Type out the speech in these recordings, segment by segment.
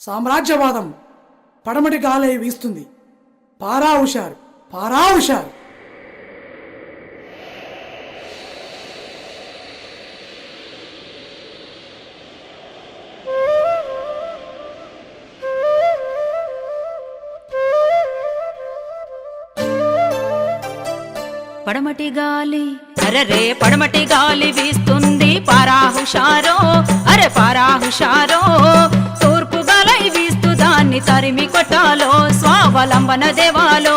సామ్రాజ్యవాదం పడమటి గాలే వీస్తుంది. పారా హుషారు పారా హుషారు పడమటి గాలి అరరే పడమటి గాలి వీస్తుంది. పారాహుషారో అరే పారాహుషారో తరిమి కొట్టాలో స్వావలంబన దేవాలో.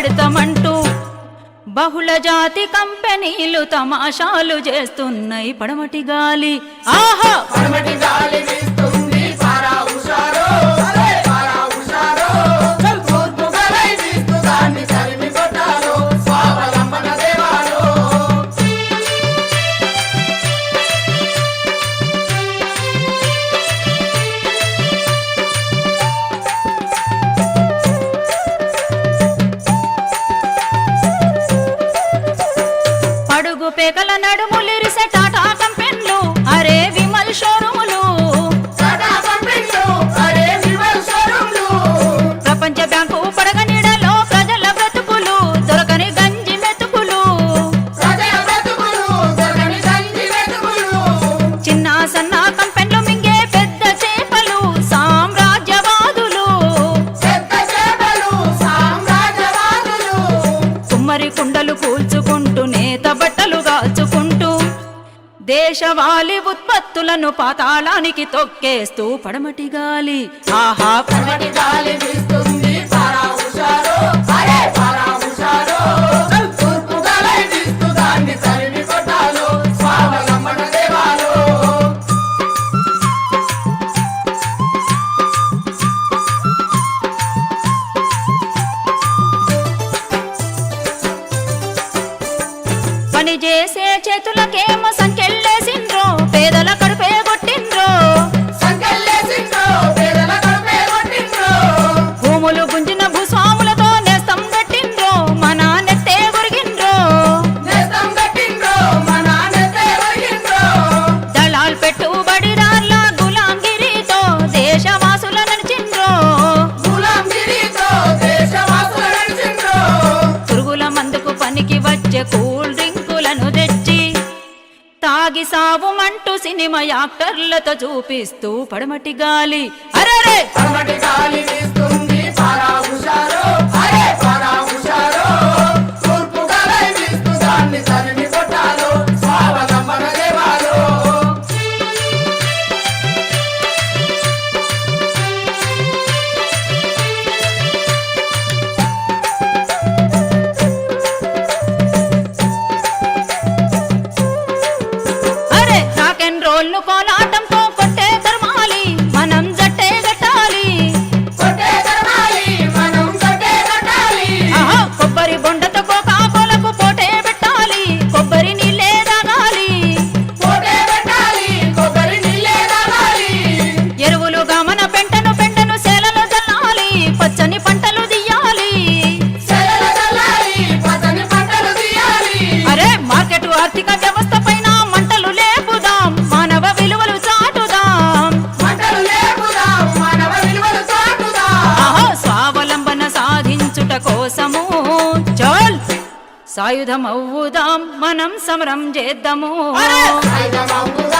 పెడతామంటూ బహుళ జాతి కంపెనీలు తమాషాలు చేస్తున్నాయి పడమటి గాలి. ఆహా! పడమటి గాలి దేశవాలి ఉత్పత్తులను పాతాళానికి తొక్కేస్తూ పడమటి గాలి. ఆహా పడమటి గాలి పని చేసే చేతులకేమ సాగి అంటూ సినిమా యాక్టర్లతో చూపిస్తూ పడమటి గాలి. అరే పడమటి గాలి కోలాటంతో కొట్టే మనం జట్టే కొబ్బరి బొండతో కోకాకోలకు పోటే పెట్టాలి కొబ్బరి నీళ్ళే తాగాలి ఎరువులు గమన పెంటను పెంటను సేలలో చల్లాలి పచ్చని పంట సాయుధమవ్వుదాం మనం సమరం చేద్దాము. ఆయుధమవుదాం